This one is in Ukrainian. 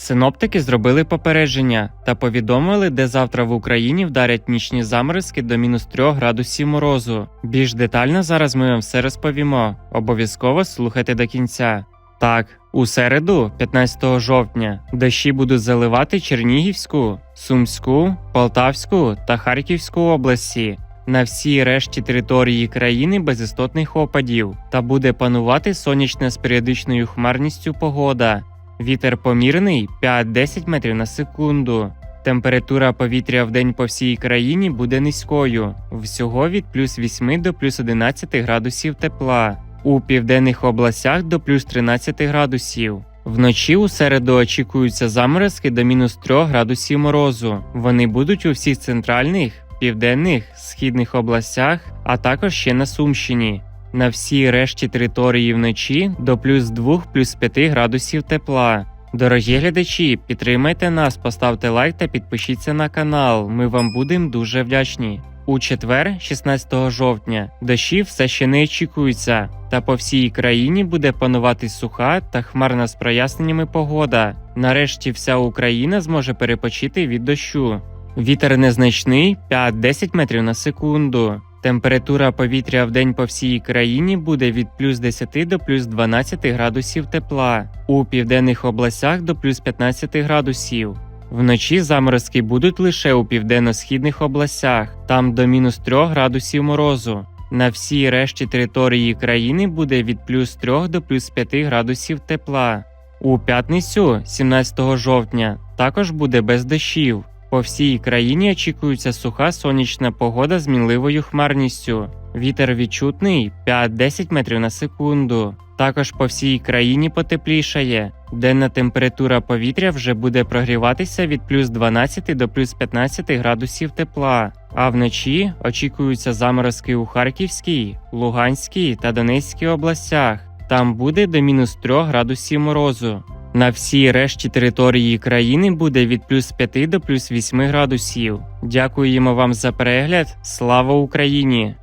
Синоптики зробили попередження та повідомили, де завтра в Україні вдарять нічні заморозки до мінус 3 градусів морозу. Більш детально зараз ми вам все розповімо. Обов'язково слухайте до кінця. Так, у середу, 15 жовтня, дощі будуть заливати Чернігівську, Сумську, Полтавську та Харківську області. На всій решті території країни без істотних опадів та буде панувати сонячна з періодичною хмарністю погода. Вітер помірний 5-10 метрів на секунду. Температура повітря в день по всій країні буде низькою, всього від плюс 8 до плюс 11 градусів тепла. У південних областях до плюс 13 градусів. Вночі у середу очікуються заморозки до мінус 3 градусів морозу. Вони будуть у всіх центральних, південних, східних областях, а також ще на Сумщині. На всій решті території вночі до плюс 2 плюс 5 градусів тепла. Дорогі глядачі, підтримайте нас, поставте лайк та підпишіться на канал. Ми вам будемо дуже вдячні. У четвер, 16 жовтня, дощі все ще не очікуються, та по всій країні буде панувати суха та хмарна з проясненнями погода. Нарешті вся Україна зможе перепочити від дощу. Вітер незначний 5-10 метрів на секунду. Температура повітря в день по всій країні буде від плюс 10 до плюс 12 градусів тепла, у південних областях до плюс 15 градусів. Вночі заморозки будуть лише у південно-східних областях, там до мінус 3 градусів морозу. На всій решті території країни буде від плюс 3 до плюс 5 градусів тепла. У п'ятницю, 17 жовтня, також буде без дощів. По всій країні очікується суха сонячна погода з мінливою хмарністю. Вітер відчутний 5-10 метрів на секунду. Також по всій країні потеплішає. Денна температура повітря вже буде прогріватися від плюс 12 до плюс 15 градусів тепла. А вночі очікуються заморозки у Харківській, Луганській та Донецькій областях. Там буде до мінус 3 градусів морозу. На всій решті території країни буде від плюс 5 до плюс 8 градусів. Дякуємо вам за перегляд. Слава Україні!